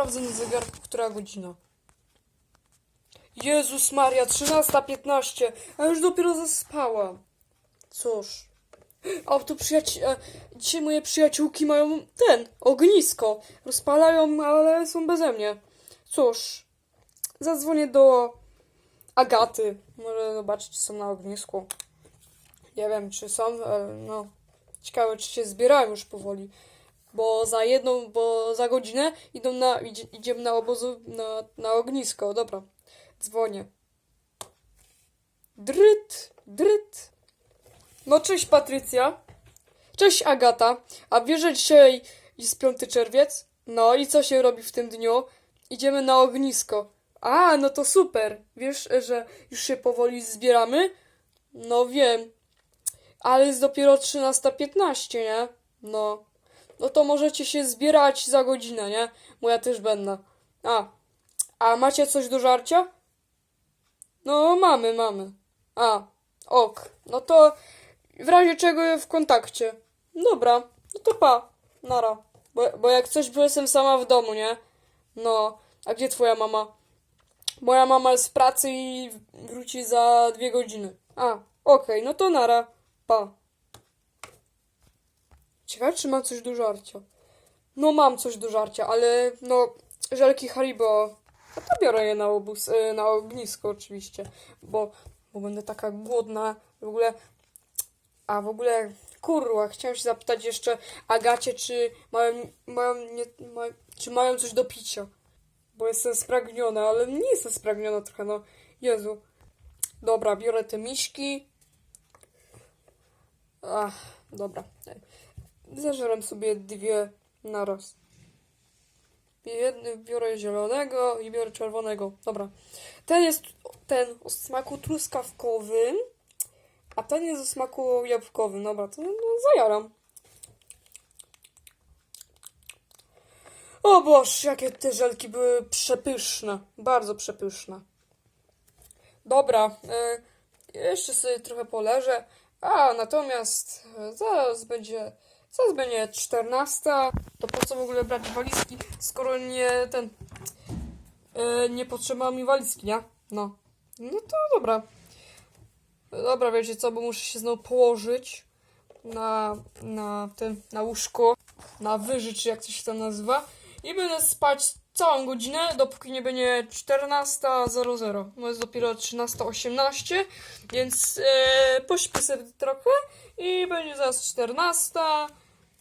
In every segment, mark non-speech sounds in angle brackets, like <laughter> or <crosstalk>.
sprawdzę na zegarku, która godzina. Jezus Maria, 13.15, a już dopiero zaspałam. Cóż. A tu przyjaci... e, Dzisiaj moje przyjaciółki mają ten, ognisko. Rozpalają, ale są beze mnie. Cóż. Zadzwonię do Agaty. Może zobaczyć, czy są na ognisku. Nie wiem, czy są, ale no. Ciekawe, czy się zbierają już powoli. Bo za jedną, bo za godzinę idą na, idzie, idziemy na obozu, na, na ognisko. Dobra, dzwonię. Dryt, dryt. No cześć Patrycja. Cześć Agata. A wiesz, że dzisiaj jest 5 czerwiec? No i co się robi w tym dniu? Idziemy na ognisko. A, no to super. Wiesz, że już się powoli zbieramy? No wiem. Ale jest dopiero 13.15, nie? No. No to możecie się zbierać za godzinę, nie? Bo ja też będę. A. A macie coś do żarcia? No, mamy, mamy. A. Ok. No to w razie czego w kontakcie. Dobra. No to pa. Nara. Bo, bo jak coś, bo jestem sama w domu, nie? No. A gdzie twoja mama? Moja mama jest w pracy i wróci za dwie godziny. A. Okej, no to nara. Pa. Ciekawe, czy mam coś do żarcia. No mam coś do żarcia, ale no żelki Haribo, no to biorę je na obóz, e, na ognisko oczywiście, bo, bo będę taka głodna w ogóle. A w ogóle, kurwa, chciałem się zapytać jeszcze Agacie, czy mają, mają, nie, ma, czy mają coś do picia, bo jestem spragniona, ale nie jestem spragniona trochę, no, Jezu. Dobra, biorę te miśki. Ach, dobra. Zażeram sobie dwie na raz. Jedny biorę zielonego i biorę czerwonego. Dobra. Ten jest ten o smaku truskawkowym, a ten jest o smaku jabłkowym. Dobra, to no, zajaram. O boż, jakie te żelki były przepyszne. Bardzo przepyszne. Dobra, e, jeszcze sobie trochę poleżę. A natomiast e, zaraz będzie. Zaraz będzie 14. To po co w ogóle brać walizki, skoro nie ten. E, nie potrzeba mi walizki, nie? No. No to dobra. Dobra, wiecie co, bo muszę się znowu położyć na, na ten, na łóżko, na wyży, czy jak to się tam nazywa. I będę spać całą godzinę, dopóki nie będzie 14.00. No jest dopiero 13.18, więc e, pośpię sobie trochę i będzie zaraz 14.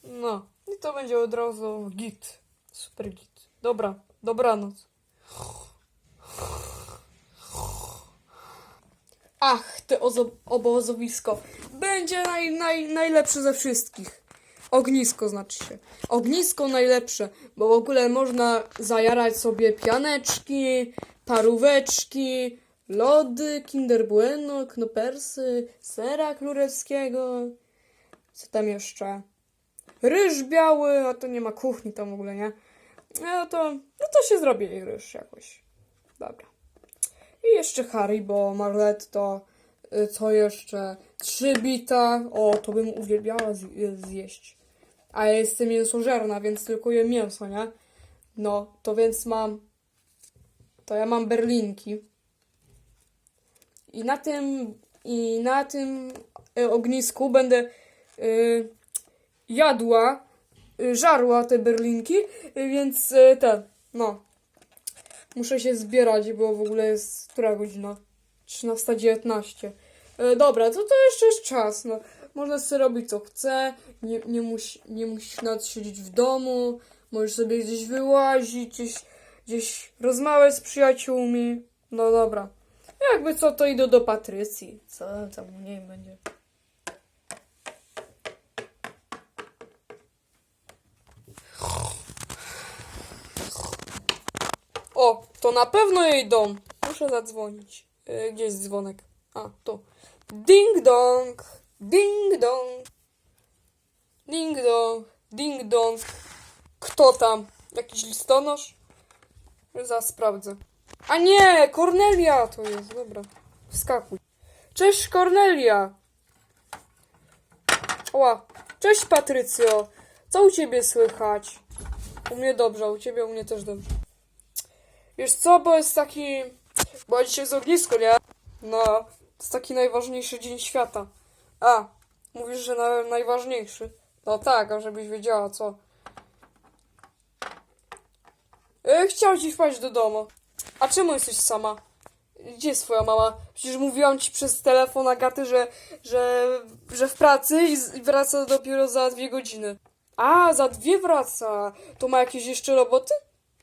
No, i to będzie od razu git. Super git. Dobra, dobranoc. Ach, te ozo- obozowisko. Będzie naj, naj, najlepsze ze wszystkich. Ognisko znaczy się. Ognisko najlepsze, bo w ogóle można zajarać sobie pianeczki, paróweczki, lody, Kinder Bueno, knopersy, sera królewskiego. Co tam jeszcze? Ryż biały, a to nie ma kuchni tam w ogóle, nie? No to, no to się zrobi ryż jakoś. Dobra. I jeszcze Haribo, Marletto, y, co jeszcze? Trzy bita. O, to bym uwielbiała zj- zjeść. A ja jestem mięsożerna, więc tylko jem mięso, nie? No, to więc mam... To ja mam berlinki. I na tym... I na tym y, ognisku będę y, jadła, y, żarła te berlinki, y, więc y, ten, no. Muszę się zbierać, bo w ogóle jest która godzina? 13.19. E, dobra, to to jeszcze jest czas. No. Można sobie robić co chce. Nie, nie, musi, nie musisz nawet siedzieć w domu. Możesz sobie gdzieś wyłazić, gdzieś, gdzieś rozmawiać z przyjaciółmi. No dobra. Jakby co, to idę do Patrycji. Co tam u niej będzie? O, to na pewno jej dom. Muszę zadzwonić. E, Gdzie jest dzwonek? A, tu. Ding dong, ding dong, ding dong, ding dong. Kto tam? Jakiś listonosz? Zaraz sprawdzę. A nie, Kornelia to jest, dobra. Wskakuj. Cześć Kornelia. Ła. Cześć Patrycjo. Co u ciebie słychać? U mnie dobrze, u ciebie u mnie też dobrze. Wiesz co, bo jest taki... Bo dzisiaj jest ognisko, nie? No, to jest taki najważniejszy dzień świata. A, mówisz, że na, najważniejszy. No tak, żebyś wiedziała co. E, chciałam ci wpaść do domu. A czemu jesteś sama? Gdzie jest twoja mama? Przecież mówiłam ci przez telefon Agaty, że, że, że w pracy i wraca dopiero za dwie godziny. A, za dwie wraca. To ma jakieś jeszcze roboty?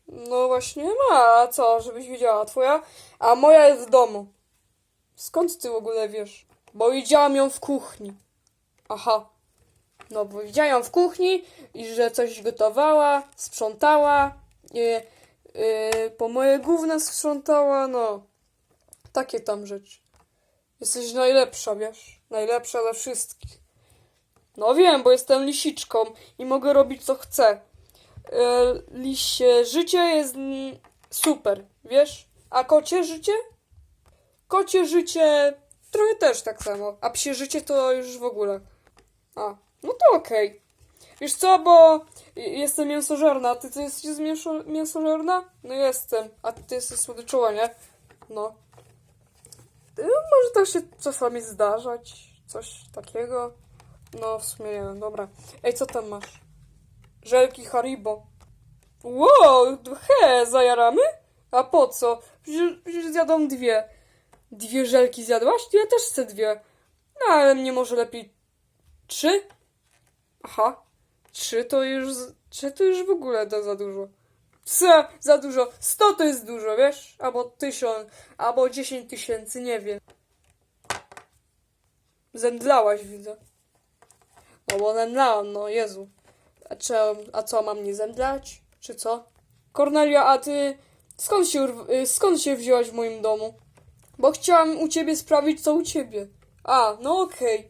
No właśnie ma, a co, żebyś wiedziała, twoja? A moja jest w domu. Skąd ty w ogóle wiesz? Bo widziałam ją w kuchni. Aha. No, bo widziałam ją w kuchni i że coś gotowała, sprzątała, yy, yy, po moje gówna sprzątała, no. Takie tam rzeczy. Jesteś najlepsza, wiesz? Najlepsza ze wszystkich. No wiem, bo jestem lisiczką i mogę robić co chcę. E, lisie życie jest super, wiesz? A kocie życie? Kocie życie trochę też tak samo. A psie życie to już w ogóle. A, no to okej. Wiesz co, bo jestem mięsożerna, a ty, ty jesteś mięso, mięsożerna? No jestem, a ty jesteś słodyczowa, nie? No. Y, Może tak się czasami zdarzać, coś takiego. No, w sumie nie wiem, dobra. Ej, co tam masz? Żelki Haribo. Wow, he, zajaramy? A po co? Przecież, zjadą dwie. Dwie żelki zjadłaś? Ja też chcę dwie. No, ale mnie może lepiej trzy? Aha, trzy to już, trzy to już w ogóle to za dużo. Co? Za dużo. Sto to jest dużo, wiesz? Albo tysiąc, albo dziesięć tysięcy, nie wiem. Zemdlałaś, widzę. No bo zemdlałam, no Jezu. A, czy, a co, mam nie zemdlać? Czy co? Kornelia, a ty skąd się, y, skąd się wzięłaś w moim domu? Bo chciałam u ciebie sprawić, co u ciebie. A, no okej.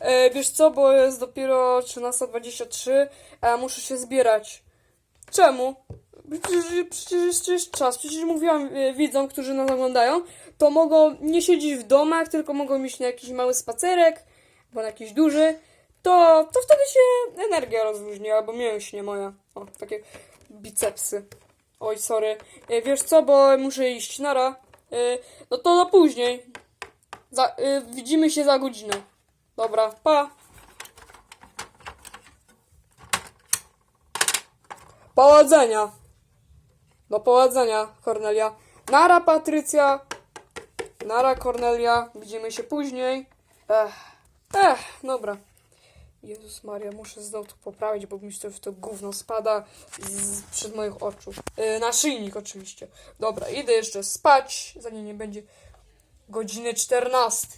E, Wiesz co, bo jest dopiero 13.23, a muszę się zbierać. Czemu? Przecież, przecież jest czas. Przecież mówiłam e, widzom, którzy nas oglądają, to mogą nie siedzieć w domach, tylko mogą iść na jakiś mały spacerek, albo na jakiś duży. To, to wtedy się energia rozluźni, albo mięśnie moja. O, takie bicepsy. Oj, sorry. E, Wiesz co, bo muszę iść, nara. E, No to do później. Za, e, widzimy się za godzinę. Dobra, pa. Powodzenia. Do powodzenia, Kornelia. Nara, Patrycja. Nara, Kornelia. Widzimy się później. Ech, ech, dobra. Jezus Maria, muszę znowu to poprawić, bo mi to, to gówno spada z, przed moich oczu. Yy, naszyjnik oczywiście. Dobra, idę jeszcze spać, zanim nie będzie godziny 14.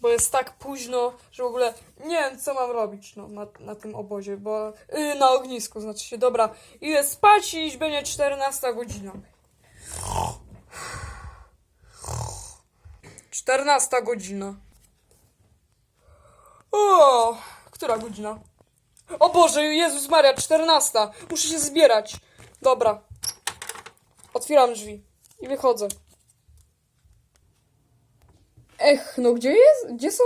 Bo jest tak późno, że w ogóle nie wiem, co mam robić no, na, na tym obozie, bo yy, na ognisku, znaczy się. Dobra, idę spać i będzie 14 godzina. 14 godzina. O, która godzina? O Boże, Jezus Maria, 14. Muszę się zbierać. Dobra. Otwieram drzwi i wychodzę. Ech, no gdzie jest, gdzie są,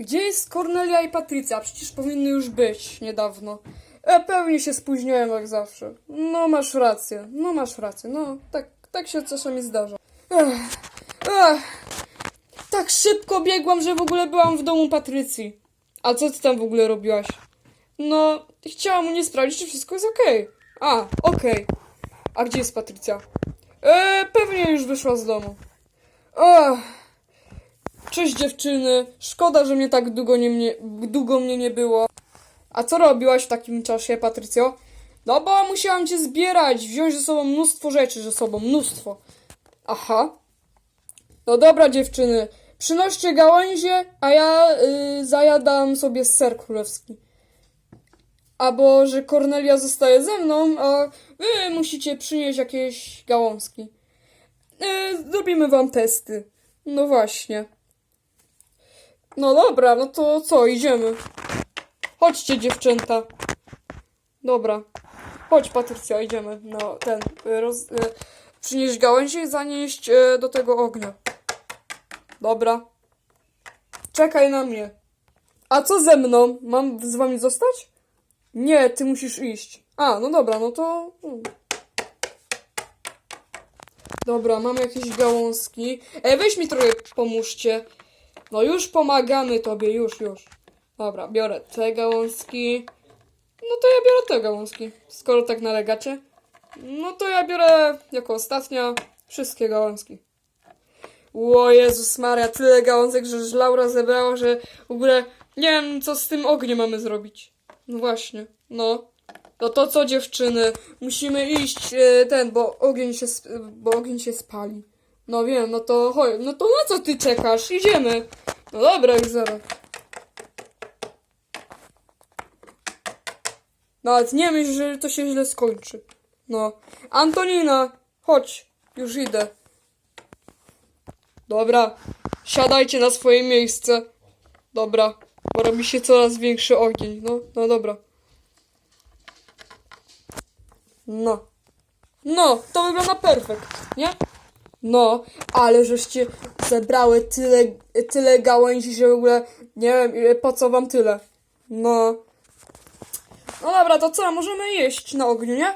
gdzie jest Kornelia i Patrycja? Przecież powinny już być niedawno. E, pewnie się spóźniłem jak zawsze. No masz rację, no masz rację, no tak, tak się czasami zdarza. Ech, ech, tak szybko biegłam, że w ogóle byłam w domu Patrycji. A co ty tam w ogóle robiłaś? No, chciałam u niej sprawdzić, czy wszystko jest okej. A, okej. A gdzie jest Patrycja? E, pewnie już wyszła z domu. Ach. Cześć dziewczyny. Szkoda, że mnie tak długo, nie mnie, długo mnie nie było. A co robiłaś w takim czasie, Patrycjo? No bo musiałam cię zbierać, wziąć ze sobą mnóstwo rzeczy, ze sobą mnóstwo. Aha. No dobra dziewczyny, przynoście gałęzie, a ja y, zajadam sobie ser królewski. Albo, że Kornelia zostaje ze mną, a wy musicie przynieść jakieś gałązki. Y, zrobimy wam testy. No właśnie. No dobra, no to co, idziemy. Chodźcie dziewczęta. Dobra. Chodź Patrycja, idziemy. No ten, y, roz, y, przynieść gałęzie i zanieść y, do tego ognia. Dobra. Czekaj na mnie. A co ze mną? Mam z wami zostać? Nie, ty musisz iść. A, no dobra, no to... mm. Dobra, mam jakieś gałązki. E, weź mi trochę pomóżcie. No już pomagamy tobie, już, już. Dobra, biorę te gałązki. No to ja biorę te gałązki, skoro tak nalegacie. No to ja biorę jako ostatnia wszystkie gałązki. O Jezus Maria, tyle gałązek, że Laura zebrała, że w ogóle nie wiem, co z tym ogniem mamy zrobić. No właśnie, no. No to co dziewczyny, musimy iść e, ten, bo ogień się, bo ogień się spali. No wiem, no to chodź, no to na co ty czekasz? Idziemy. No dobra, już zaraz. Nawet nie myśl, że to się źle skończy. No. Antonina, chodź, już idę. Dobra, siadajcie na swoje miejsce. Dobra, bo robi się coraz większy ogień. No, no dobra. No. No, to wygląda perfekt, nie? No, ale żeście zebrały tyle, tyle gałęzi, że w ogóle nie wiem, po co wam tyle. No. No dobra, to co, możemy jeść na ogniu, nie?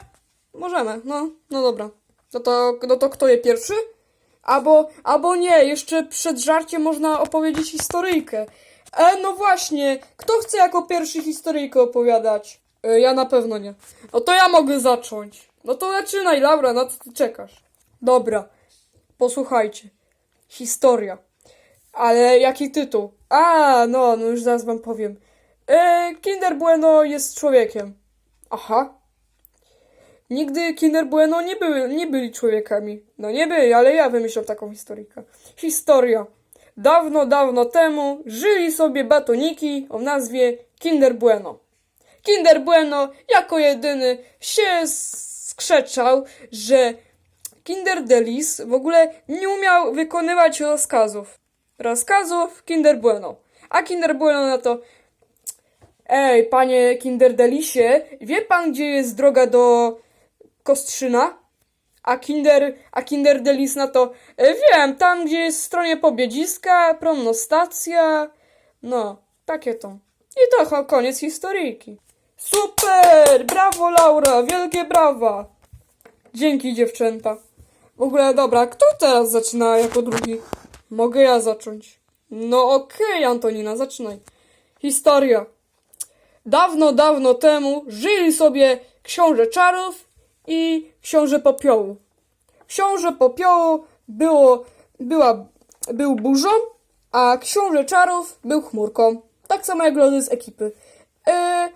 Możemy, no, no dobra. No to, no to kto je pierwszy? Albo, albo nie, jeszcze przed żarciem można opowiedzieć historyjkę. E, no właśnie, kto chce jako pierwszy historyjkę opowiadać? E, ja na pewno nie. No to ja mogę zacząć. No to zaczynaj, Laura, na co ty czekasz? Dobra, posłuchajcie. Historia. Ale jaki tytuł? A, no, no już zaraz wam powiem. E, Kinder Bueno jest człowiekiem. Aha. Nigdy Kinder Bueno nie, były, nie byli człowiekami. No nie byli, ale ja wymyślę taką historyjkę. Historia. Dawno, dawno temu żyli sobie batoniki o nazwie Kinder Bueno. Kinder Bueno jako jedyny się skrzeczał, że Kinder Delis w ogóle nie umiał wykonywać rozkazów. Rozkazów Kinder Bueno. A Kinder Bueno na to Ej, panie Kinder Delisie, wie pan gdzie jest droga do Kostrzyna? A Kinder, a Kinder Delis na to e, wiem, tam gdzie jest w stronie pobiedziska, promnostacja. No, takie to. I to koniec historyjki. Super! Brawo Laura, wielkie brawa! Dzięki dziewczęta. W ogóle dobra, kto teraz zaczyna jako drugi? Mogę ja zacząć. No okej, Antonina, zaczynaj. Historia. Dawno, dawno temu żyli sobie książę czarów i książę popiołu. Książę popiołu było, była, był burzą, a książę czarów był chmurką. Tak samo jak lody z ekipy. E,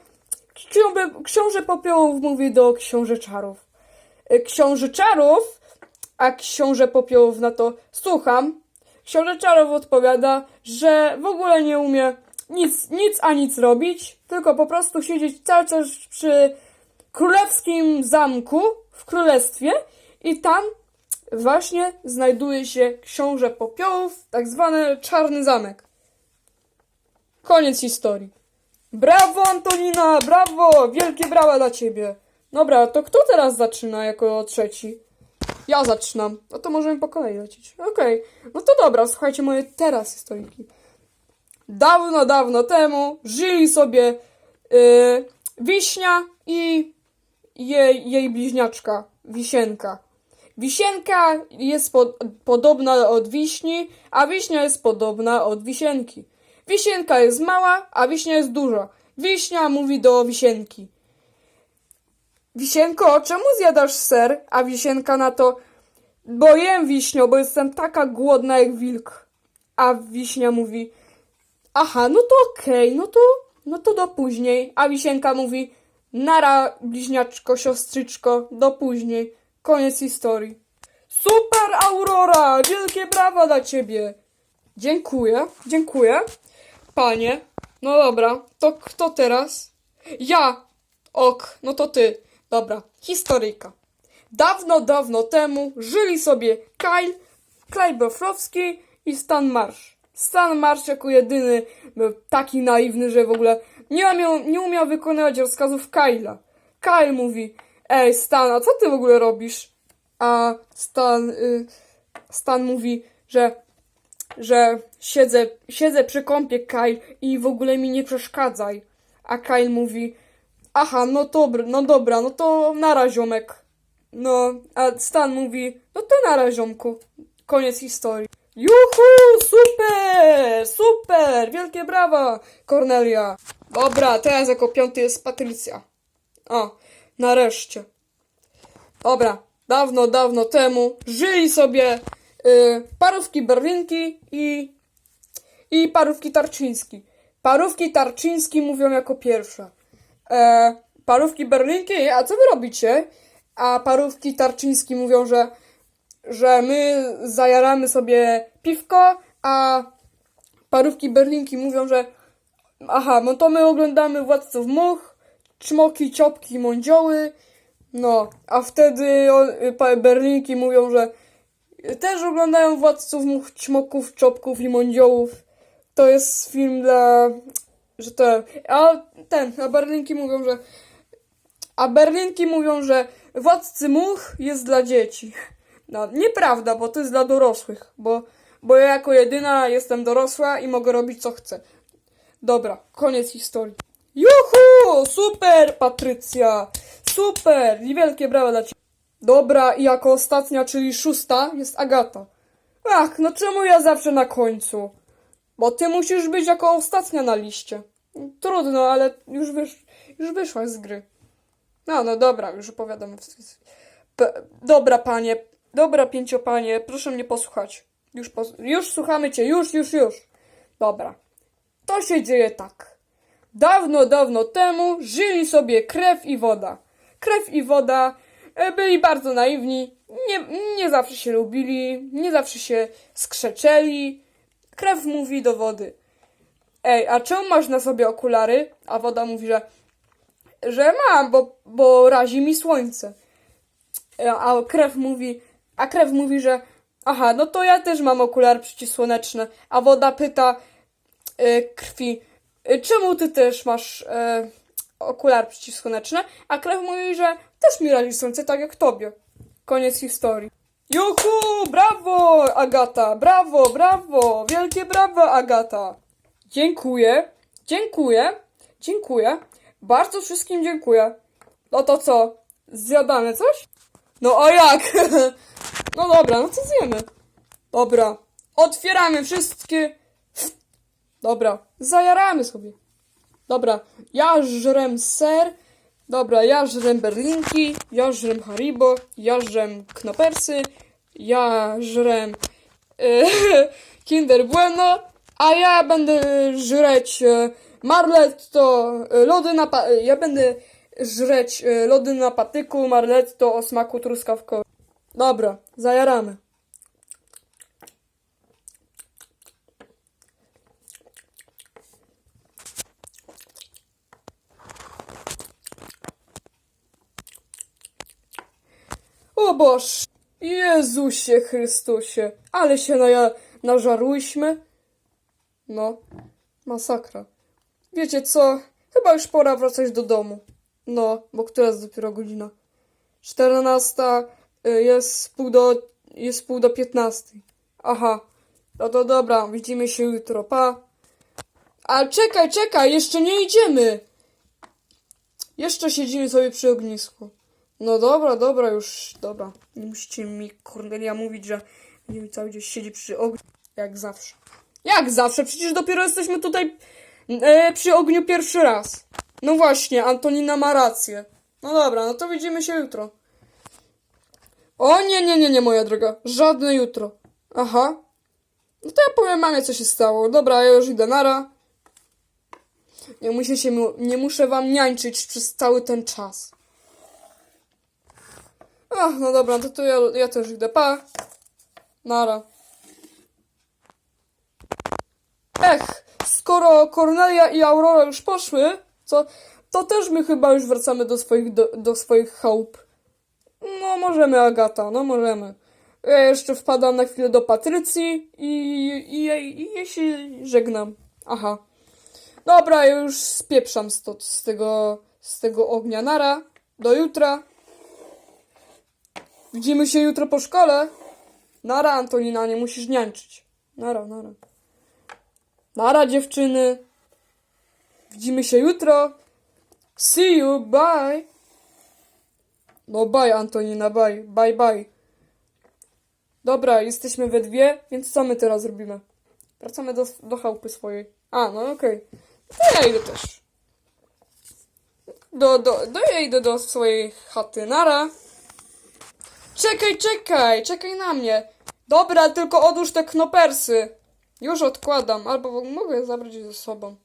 książę, książę popiołów mówi do książę czarów. E, książę czarów, a książę popiołów na to słucham. Książę czarów odpowiada, że w ogóle nie umie nic, nic a nic robić, tylko po prostu siedzieć cały czas przy królewskim zamku w królestwie i tam właśnie znajduje się książę popiołów, tak zwany czarny zamek. Koniec historii. Brawo Antonina, brawo, wielkie brawa dla ciebie. Dobra, to kto teraz zaczyna jako trzeci? Ja zaczynam. No to możemy po kolei lecieć. Okej, no to dobra, słuchajcie moje teraz historyjki. Dawno, dawno temu żyli sobie yy, Wiśnia i jej, jej bliźniaczka, Wisienka. Wisienka jest pod, podobna od wiśni, a wiśnia jest podobna od wisienki. Wisienka jest mała, a wiśnia jest duża. Wiśnia mówi do wisienki. Wisienko, czemu zjadasz ser? A wisienka na to, bo jem bo jestem taka głodna jak wilk. A wiśnia mówi, aha, no to okej, no to, no to do później. A wisienka mówi, nara bliźniaczko, siostrzyczko, do później. Koniec historii. Super, Aurora! Wielkie brawa dla ciebie! Dziękuję, dziękuję. Panie, no dobra, to kto teraz? Ja! Ok, no to ty. Dobra, historyjka. Dawno, dawno temu żyli sobie Kyle, Kyle Bofrowski i Stan Marsh. Stan Marsh jako jedyny był taki naiwny, że w ogóle nie umiał, nie umiał rozkazów Kyla. Kyle mówi, ej Stan, a co ty w ogóle robisz? A Stan, y, Stan mówi, że że siedzę, siedzę przy kąpie Kyle i w ogóle mi nie przeszkadzaj. A Kyle mówi, aha, no dobra, no dobra, no to nara ziomek. No, a Stan mówi, no to na raziomku. Koniec historii. Juhu, super, super, wielkie brawa, Kornelia. Dobra, teraz jako piąty jest Patrycja. O, nareszcie. Dobra, dawno, dawno temu żyli sobie y, parówki berlinki i, i parówki tarczyński. Parówki tarczyński mówią jako pierwsze. E, parówki berlinki, a co wy robicie? A parówki tarczyński mówią, że, że my zajaramy sobie piwko, a parówki berlinki mówią, że aha, no to my oglądamy Władców Much, Czmoki, Ciopki, Mądzioły, no, a wtedy y, berlinki mówią, że też oglądają Władców Much, Czmoków, Czopków i Mądziołów. To jest film dla... że to... A ten, a berlinki mówią, że... A berlinki mówią, że Władcy Much jest dla dzieci. No, nieprawda, bo to jest dla dorosłych, bo, bo ja jako jedyna jestem dorosła i mogę robić co chcę. Dobra, koniec historii. Juhu! Super, Patrycja! Super! I wielkie brawa dla ciebie. Dobra, i jako ostatnia, czyli szósta, jest Agata. Ach, no czemu ja zawsze na końcu? Bo ty musisz być jako ostatnia na liście. Trudno, ale już, wysz, już wyszłaś z gry. No, no dobra, już opowiadam. P- dobra, panie, dobra, pięciopanie, proszę mnie posłuchać. Już, pos- już słuchamy cię, już, już, już. Dobra. To się dzieje tak. Dawno, dawno temu żyli sobie krew i woda. Krew i woda e, byli bardzo naiwni, nie, nie zawsze się lubili, nie zawsze się skrzeczeli. Krew mówi do wody. Ej, a czemu masz na sobie okulary? A woda mówi, że, że mam, bo, bo razi mi słońce. E, A krew mówi, a krew mówi, że aha, no to ja też mam okulary przeciwsłoneczne. A woda pyta krwi, e, czemu ty też masz e, okulary przeciwsłoneczne? A krew mówi, że też mi razi słońce, tak jak tobie. Koniec historii. Juhu, brawo, Agata, brawo, brawo, wielkie brawo, Agata. Dziękuję, dziękuję, dziękuję. Bardzo wszystkim dziękuję. No to co, zjadamy coś? No a jak? <laughs> No dobra, no to zjemy. Dobra, otwieramy wszystkie. Dobra, zajaramy sobie. Dobra, ja żrem ser. Dobra, ja żrem berlinki, ja żrem haribo, ja żrem knopersy, ja żrem e, <laughs> kinder bueno, a ja będę żreć e, marletto, e, lody na pa- ja będę żreć lody na patyku marletto o smaku truskawkowym. Dobra, zajaramy. O Boż! Jezusie Chrystusie! Ale się naja- nażarłyśmy. No, masakra. Wiecie co? Chyba już pora wracać do domu. No, bo która jest dopiero godzina? 14 y, jest pół do, jest pół do 15. Aha. No to dobra, widzimy się jutro, pa. Ale czekaj, czekaj, jeszcze nie idziemy. Jeszcze siedzimy sobie przy ognisku. No dobra, dobra, już, dobra. Nie musicie mi, Kornelia, mówić, że będziemy cały dzień siedzieć przy ogniu. Jak zawsze. Jak zawsze? Przecież dopiero jesteśmy tutaj e, przy ogniu pierwszy raz. No właśnie, Antonina ma rację. No dobra, no to widzimy się jutro. O nie, nie, nie, nie, moja droga. Żadne jutro. Aha. No to ja powiem mamie, co się stało. Dobra, ja już idę, nara. Nie, muszę się, mu- nie muszę wam niańczyć przez cały ten czas. Ach, no dobra, to, to ja, ja też idę. Pa. Nara. Ech, skoro Kornelia i Aurora już poszły, co, to też my chyba już wracamy do swoich, do, do swoich chałup. No, możemy, Agata, no możemy. Ja jeszcze wpadam na chwilę do Patrycji i, i, i, i ja się żegnam. Aha. Dobra, ja już spieprzam stąd, z tego, z tego ognia. Nara, do jutra. Widzimy się jutro po szkole. Nara, Antonina, nie musisz niańczyć. Nara, nara. Nara, dziewczyny. Widzimy się jutro. See you, bye. No bye, Antonina, bye, bye, bye. Dobra, jesteśmy we dwie, więc co my teraz robimy? Wracamy do, do chałupy swojej. A, no okej. To ja idę też. Do, do, do, ja idę do swojej chaty. Nara. Czekaj, czekaj, czekaj na mnie. Dobra, tylko odłóż te knopersy. Już odkładam, albo mogę zabrać je ze sobą.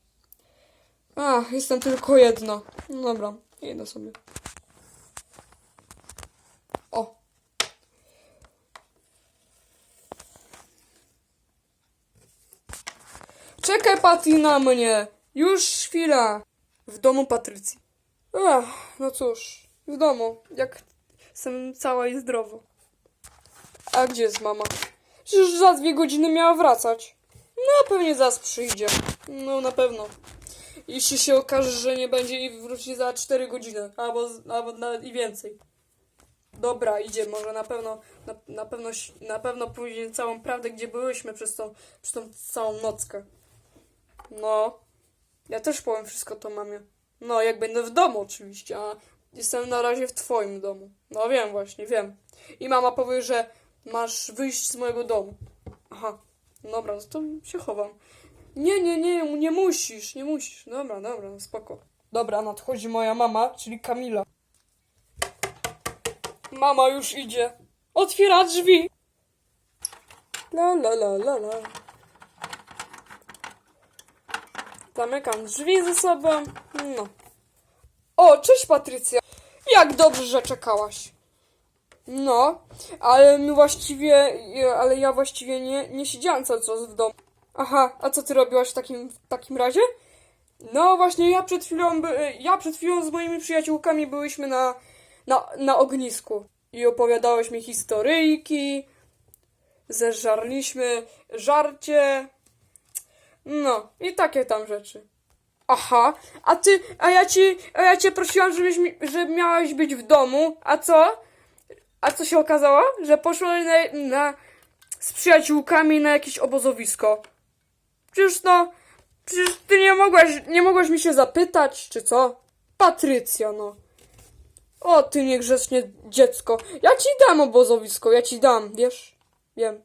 Ach, jestem tylko jedno. No Dobra, idę sobie. O. Czekaj, Patty, na mnie. Już chwila. W domu Patrycji. Ach, no cóż, w domu, jak jestem cała i zdrowa. A gdzie jest mama? Przecież za dwie godziny miała wracać. No, pewnie zaraz przyjdzie. No, na pewno. Jeśli się okaże, że nie będzie i wróci za 4 godziny, albo, albo nawet i więcej. Dobra, idzie, może na pewno, na, na pewno, na pewno później całą prawdę, gdzie byłyśmy przez tą, przez tą całą nockę. No, ja też powiem wszystko to mamie. No, jak będę w domu oczywiście, a jestem na razie w twoim domu. No wiem właśnie, wiem. I mama powie, że masz wyjść z mojego domu. Aha, dobra, no to się chowam. Nie, nie, nie, nie musisz, nie musisz. Dobra, dobra, no spoko. Dobra, nadchodzi moja mama, czyli Kamila. Mama już idzie. Otwiera drzwi. La la la la la. Zamykam drzwi ze sobą. No. O, cześć Patrycja. Jak dobrze, czekałaś. No, ale my właściwie, ale ja właściwie nie, nie siedziałam cały czas w domu. Aha, a co ty robiłaś w takim, w takim razie? No właśnie, ja przed chwilą, ja przed chwilą z moimi przyjaciółkami byłyśmy na, na, na ognisku i opowiadałeś mi historyjki, zeżarliśmy żarcie, no i takie tam rzeczy. Aha, a ty, a ja ci, a ja cię prosiłam, żebyś mi, że miałaś być w domu, a co? A co się okazało? Że poszłaś na, na, z przyjaciółkami na jakieś obozowisko. Przecież no, przecież ty nie mogłaś, nie mogłaś mi się zapytać, czy co? Patrycja, no. O, ty niegrzecznie dziecko. Ja ci dam obozowisko, ja ci dam, wiesz? Wiem.